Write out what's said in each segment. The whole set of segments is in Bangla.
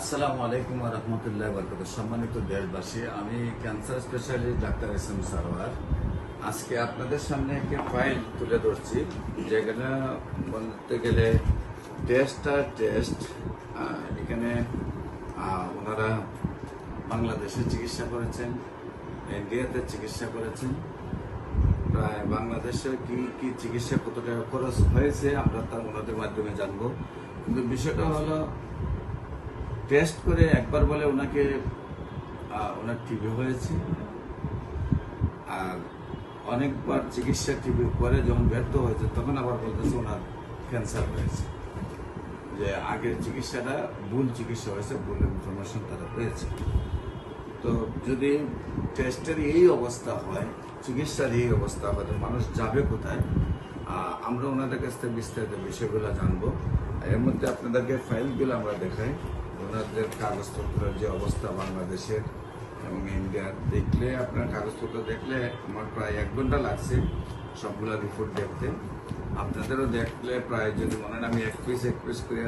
আসসালামু আলাইকুম রহমতুল্লাহ বরকত সম্মানিত দেশবাসী, আমি cancer specialist doctor S M Sarwar. আজকে আপনাদের সামনে একটি ফাইল তুলে ধরছি, যেখানে বলতে গেলে টেস্ট আর টেস্ট এখানে ওনারা বাংলাদেশে চিকিৎসা করেছেন, ইন্ডিয়াতে চিকিৎসা করেছেন। প্রায় বাংলাদেশে কি কি চিকিৎসা কত টাকা খরচ হয়েছে আমরা তা ওনাদের মাধ্যমে জানব। কিন্তু বিষয়টা হলো টেস্ট করে একবার বলে ওনাকে ওনার টিবি হয়েছে। আর অনেকবার চিকিৎসা টিবি করে যখন ব্যর্থ হয়েছে, তখন আবার বলতেছে ওনার ক্যান্সার হয়েছে। যে আগের চিকিৎসাটা ভুল চিকিৎসা হয়েছে, ভুল ইনফরমেশন তারা পেয়েছে। তো যদি টেস্টের এই অবস্থা হয়, চিকিৎসার এই অবস্থা হয় মানুষ যাবে কোথায়? আমরা ওনাদের কাছ থেকে বিস্তারিত বিষয়গুলো জানব। এর মধ্যে আপনাদেরকে ফাইলগুলো আমরা দেখাই। ওনাদের কাগজপত্রের যে অবস্থা বাংলাদেশের এবং ইন্ডিয়ার দেখলে, আপনার কাগজপত্র দেখলে আমার প্রায় এক ঘণ্টা লাগছে সবগুলো রিপোর্ট দেখতে। আপনাদেরও দেখলে প্রায় যদি মনে হয় আমি এক পিস এক পিস করে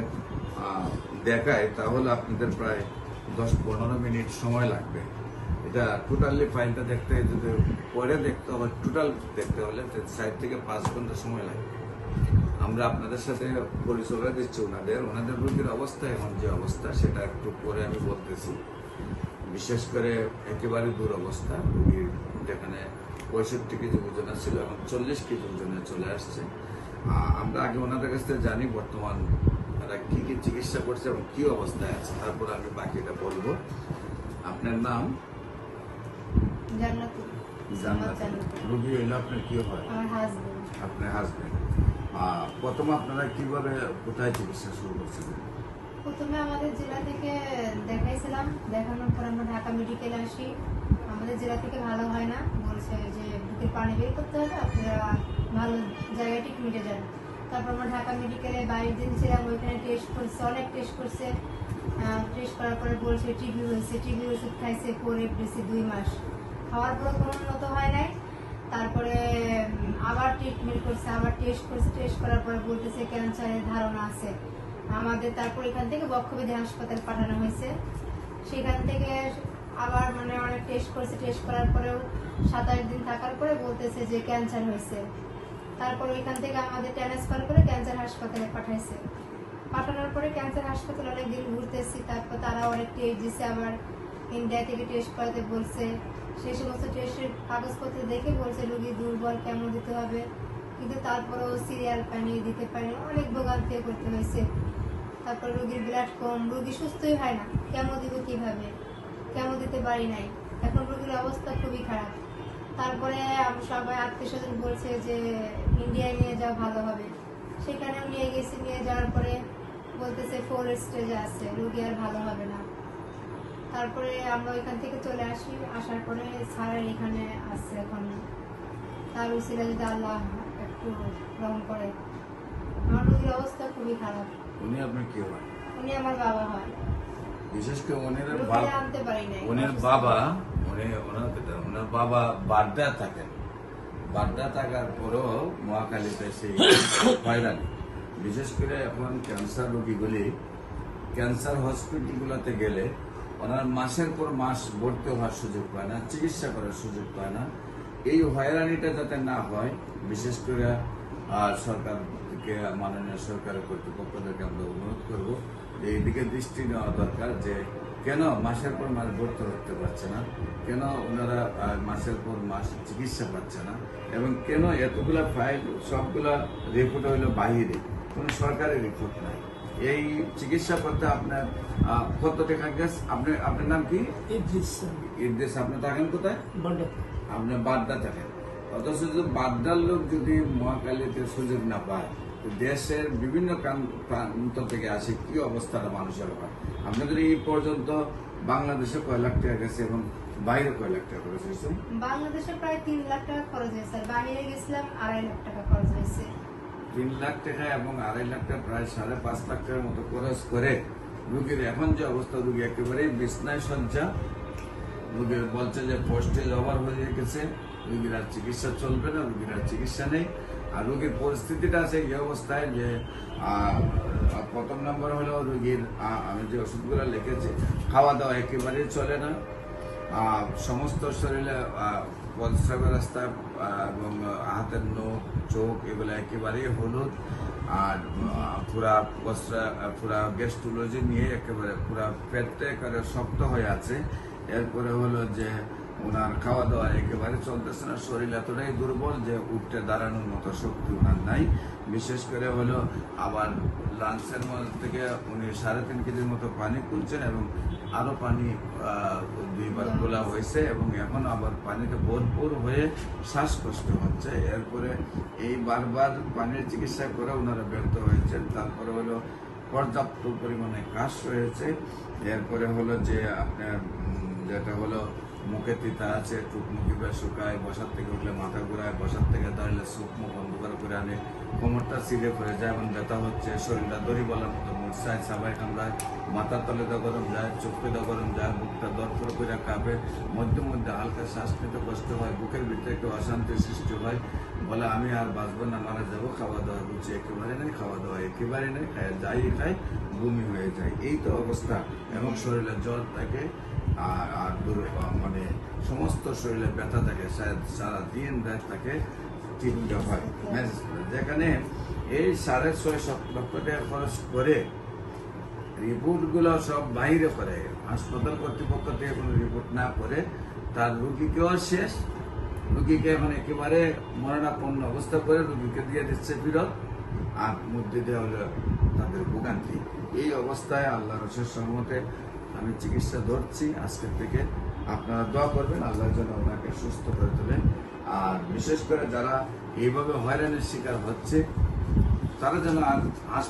দেখাই, তাহলে আপনাদের প্রায় দশ পনেরো মিনিট সময় লাগবে। এটা টোটালি ফাইলটা দেখতে, যদি পরে দেখতে হবে টোটাল দেখতে হলে সাইড থেকে পাঁচ ঘণ্টা সময় লাগবে। আমরা আপনাদের সাথে পরিচয় দিচ্ছি ওনাদের। ওনাদের রোগীর অবস্থা এখন যে অবস্থা সেটা একটু পরে আমি বলতেছি। বিশেষ করে একেবারে দূর অবস্থা রোগীর যেখানে পঁয়ষট্টি কেজি ওজনে ছিল এখন চল্লিশ কেজি ওজনে চলে আসছে। আমরা আগে ওনাদের কাছ থেকে জানি বর্তমান তারা কী কী চিকিৎসা করছে এবং কী অবস্থায় আছে। তারপর আমি বাকিটা বলব। আপনার নাম। রোগী হইলে আপনার কি হয়? আপনার হাজবেন্ড প্রথম আপনারা কীভাবে, কোথায় চিকিৎসা শুরু করছিলেন? প্রথমে আমাদের জেলা থেকে দেখাইছিলাম, দেখানোর পর আমরা ঢাকা মেডিকেলে আসি। আমাদের জেলা থেকে ভালো হয় না, বলছে যে বুকের পানি বের করতে হবে, আপনারা ভালো জায়গায় ট্রিটমেন্টে যান। তারপর আমরা ঢাকা মেডিকেলে বাইরের দিন ছিলাম, ওইখানে টেস্ট করছে, অনেক টেস্ট করছে। টেস্ট করার পরে বলছে, টিবি হয়েছে, টিবি ওষুধ খাইছে ফোর এফডিসি দুই মাস। খাওয়ার পরে কোনো উন্নত হয় নাই। তারপরে ট্রিটমেন্ট করছে, আবার টেস্ট করছে টেস্ট করার পরে বলতেছে ক্যান্সারের ধারণা আছে। আমাদের তারপর এখান থেকে বক্ষবিধি হাসপাতাল পাঠানো হয়েছে। সেখান থেকে আবার মানে অনেক টেস্ট করছে টেস্ট করার পরেও সাতাশ দিন থাকার পরে বলতেছে যে ক্যান্সার হয়েছে। তারপর ওইখান থেকে আমাদের ট্রান্সফার করে ক্যান্সার হাসপাতালে পাঠাইছে। পাঠানোর পরে ক্যান্সার হাসপাতালে অনেকদিন ঘুরতেছি, তারপর তারা অনেক টেস্ট দিছে আবার ইন্ডিয়া থেকে টেস্ট করাতে বলছে। সেই সমস্ত টেস্টের কাগজপত্র দেখে বলছে, রুগী দুর্বল, কেমন দিতে হবে? কিন্তু তারপরেও সিরিয়াল পানি দিতে পারে অনেক ভোগান্তি করতে হয়েছে। তারপর রুগীর ব্লাড কম, রুগী সুস্থই হয় না। কেমন দিব কীভাবে? কেমন দিতে পারি নাই। এখন রুগীর অবস্থা খুবই খারাপ। তারপরে সবাই আত্মীয় স্বজন বলছে যে ইন্ডিয়ায় নিয়ে যাওয়া ভালো হবে। সেখানেও নিয়ে গেছি। নিয়ে যাওয়ার পরে বলতেছে ফোর স্টেজে আছে। রুগী আর ভালো হবে না। তারপরে আমরা ওইখান থেকে চলে আসি আসার পরে স্যারের এখানে আসছে এখন। তার উচিরা যদি আল্লাহ একটু গ্রহণ করে। আমার রুগীর অবস্থা খুবই খারাপ। উনি আপনার কি হয় উনি আমার বাবা হয়। বিশেষ করে ওনার বাবা আনতে পারি ওনার বাবা উনি ওনার ওনার বাবা বাড্ডা থাকেন। বাড্ডা থাকার পরেও মহাকালীতে সেই হয়রান। বিশেষ করে এখন ক্যান্সার রোগীগুলি ক্যান্সার হসপিটালগুলোতে গেলে ওনার মাসের পর মাস ভর্তি হওয়ার সুযোগ পায় না চিকিৎসা করার সুযোগ পায় না। এই হয়রানিটা যাতে না হয় বিশেষ করে আহ, সরকার থেকে মাননীয় সরকারের কর্তৃপক্ষদেরকে আমরা অনুরোধ করব যে এইদিকে দৃষ্টি নেওয়া দরকার যে কেন মাসের পর মাস ভর্তি করতে পারছে না কেন ওনারা মাসের পর মাস চিকিৎসা পাচ্ছে না এবং কেন এতগুলা ফাইল সবগুলা রিপোর্ট হইল বাহিরে কোনো সরকারি রিপোর্ট নাই। এই চিকিৎসা করতে আপনার কত টাকা গেছে আপনার আপনার নাম কি? ইদ্রিস ইদ্দেশ আপনি থাকেন কোথায়? আপনি বাড্ডা থাকেন। অথচ যদি বাড্ডার লোক যদি মহাকালীতে সুযোগ না পায় দেশের বিভিন্ন প্রান্ত থেকে আসে কি অবস্থাটা মানুষের হয়? আপনাদের এই পর্যন্ত বাংলাদেশে কয় লাখ টাকা গেছে এবং বাইরে কয় লাখ টাকা খরচ হয়েছে? বাংলাদেশে প্রায় তিন লাখ টাকা খরচ হয়েছে বাইরে গেছিলাম আড়াই লাখ টাকা খরচ হয়েছে। তিন লাখ টাকা এবং আড়াই লাখ টাকা প্রায় সাড়ে পাঁচ লাখ টাকার মতো খরচ করে রুগীর এখন যে অবস্থা রুগী একেবারেই বিছনায় সজ্জা রুগীর বলছে যে পোস্টেজ ওভার হয়ে গেছে রুগীর আর চিকিৎসা চলবে না রুগীর আর চিকিৎসা নেই। আর রুগীর পরিস্থিতিটা আছে এই অবস্থায় যে প্রথম নম্বর হলো রুগীর আমি যে ওষুধগুলো লিখেছি খাওয়া দাওয়া একেবারেই চলে না। সমস্ত শরীরে আহ, প্রস্রাবের রাস্তা আহ, এবং হাতের নখ চোখ এগুলো একেবারেই হলুদ। আর পুরা আহ, পুরা গ্যাস্ট্রোলজি নিয়ে একেবারে পুরা পেটটা একেবারে শক্ত হয়ে আছে। এরপরে হলো যে ওনার খাওয়া দাওয়া একেবারে চলতেছে না। শরীর এতটাই দুর্বল যে উঠতে দাঁড়ানোর মতো শক্তি ওনার নাই। বিশেষ করে হলো আবার লাঞ্চের মধ্যে থেকে উনি সাড়ে তিন কেজির মতো পানি কুলছেন এবং আরও পানি দুইবার খোলা হয়েছে এবং এখন আবার পানিতে ভরপুর হয়ে শ্বাসকষ্ট হচ্ছে। এরপরে এই বারবার পানির চিকিৎসা করে ওনারা ব্যর্থ হয়েছেন। তারপরে হলো পর্যাপ্ত পরিমাণে কাশ রয়েছে। এরপরে হলো যে আপনার যেটা হলো মুখে তিতা আছে টুক মুখি বা শুকায়, বসার থেকে উঠলে মাথা ঘুরায়, বসার থেকে দাঁড়ালে মুখ অন্ধকার করে আনে, কোমরটা সিলে পড়ে যায় এবং ব্যথা হচ্ছে, শরীরটা দড়ি বলার মতো মূর্ছায় সাবাই কামড়ায়, মাথার তলে দা গরম যায়, চোখে দা গরম যায়, বুকটা দরপর করে কাঁপে, মধ্যে মধ্যে হালকা শ্বাস নিতে কষ্ট হয়, বুকের ভিতরে একটু অশান্তির সৃষ্টি হয়, বলে আমি আর বাঁচবো না, মারা যাব খাওয়া দাওয়া রুচি একেবারে নেই খাওয়া দাওয়া একেবারে নেই, খায়, যাই খাই বমি হয়ে যায়, এই তো অবস্থা, এবং শরীরে জ্বর থাকে, আর আর দুর- মানে সমস্ত শরীরে ব্যথা থাকে সারা দিন রাত থাকে, চিন্তা হয়। করে। যেখানে এই সাড়ে ছয় সাত লক্ষ টাকা খরচ করে রিপোর্টগুলো সব বাইরে করে, হাসপাতাল কর্তৃপক্ষ থেকে কোনো রিপোর্ট না করে, তার রুগীকেও শেষ। রুগীকে এখন একেবারে মরণাপন্ন অবস্থা করে রুগীকে দিয়ে দিচ্ছে ফিরত আর মধ্যে দেওয়া হলো তাদের ভোগান্তি। এই অবস্থায় আল্লাহ রসের সম্মতে আমি চিকিৎসা ধরছি আজকের থেকে। আপনারা দোয়া করবেন, আল্লাহর জন্য ওনাকে সুস্থ করে তোলেন। আর বিশেষ করে যারা এইভাবে হয়রানির শিকার হচ্ছে, তারা যেন আর